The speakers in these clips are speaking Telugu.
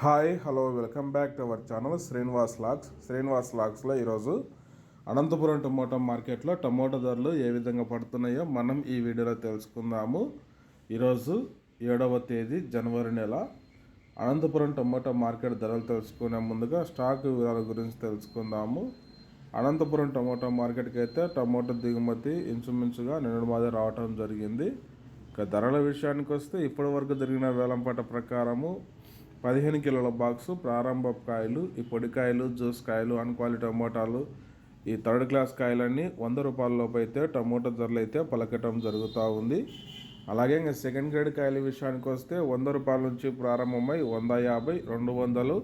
Hi hello welcome back to our channel Srinivas lakhs. Srinivas లాక్స్లో ఈరోజు అనంతపురం టమోటా మార్కెట్లో టమోటా ధరలు ఏ విధంగా పడుతున్నాయో మనం ఈ వీడియోలో తెలుసుకుందాము. ఈరోజు ఏడవ తేదీ జనవరి నెల. అనంతపురం టమోటా మార్కెట్ ధరలు తెలుసుకునే ముందుగా స్టాక్ వివరాల గురించి తెలుసుకుందాము. అనంతపురం టమోటా మార్కెట్కి అయితే టమోటా దిగుమతి ఇంచుమించుగా నిన్నటి మాదిరి రావటం జరిగింది. ఇక ధరల విషయానికి వస్తే ఇప్పటి వరకు జరిగిన వేలంపాట ప్రకారము పదిహేను కిలోల బాక్సు ప్రారంభ కాయలు ఈ పొడికాయలు జ్యూస్ కాయలు అన్క్వాలిటీ టమోటాలు ఈ థర్డ్ క్లాస్ కాయలన్నీ వంద రూపాయలలోపు అయితే టమోటా ధరలు అయితే పలకటం జరుగుతూ ఉంది. అలాగే ఇంకా సెకండ్ గ్రేడ్ కాయల విషయానికి వస్తే వంద రూపాయల నుంచి ప్రారంభమై వంద యాభై రెండు వందలు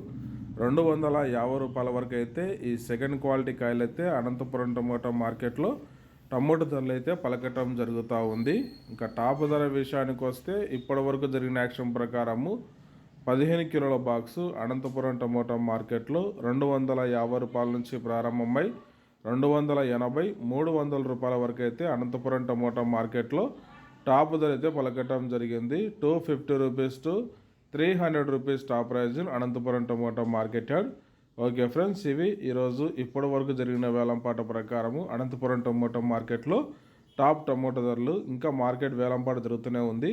రెండు వందల యాభై రూపాయల వరకు అయితే ఈ సెకండ్ క్వాలిటీ కాయలు అయితే అనంతపురం టమోటా మార్కెట్లో టమోటా ధరలు అయితే పలకటం జరుగుతూ ఉంది. ఇంకా టాప్ ధర విషయానికి వస్తే ఇప్పటి వరకు జరిగిన యాక్షన్ ప్రకారము పదిహేను కిలోల బాక్సు అనంతపురం టమోటా మార్కెట్లో రెండు వందల యాభై రూపాయల నుంచి ప్రారంభమై రెండు వందల ఎనభై మూడు వందల రూపాయల వరకు అయితే అనంతపురం టమోటా మార్కెట్లో టాప్ ధర అయితే పలకటం జరిగింది. Two fifty rupees to three hundred rupees top price Anantapuram tomato market yard okay friends ఇవి ఈరోజు ఇప్పటి వరకు జరిగిన వేలంపాట ప్రకారము అనంతపురం టమోటా మార్కెట్లో టాప్ టమోటా ధరలు ఇంకా మార్కెట్ వేలంపాట జరుగుతూనే ఉంది.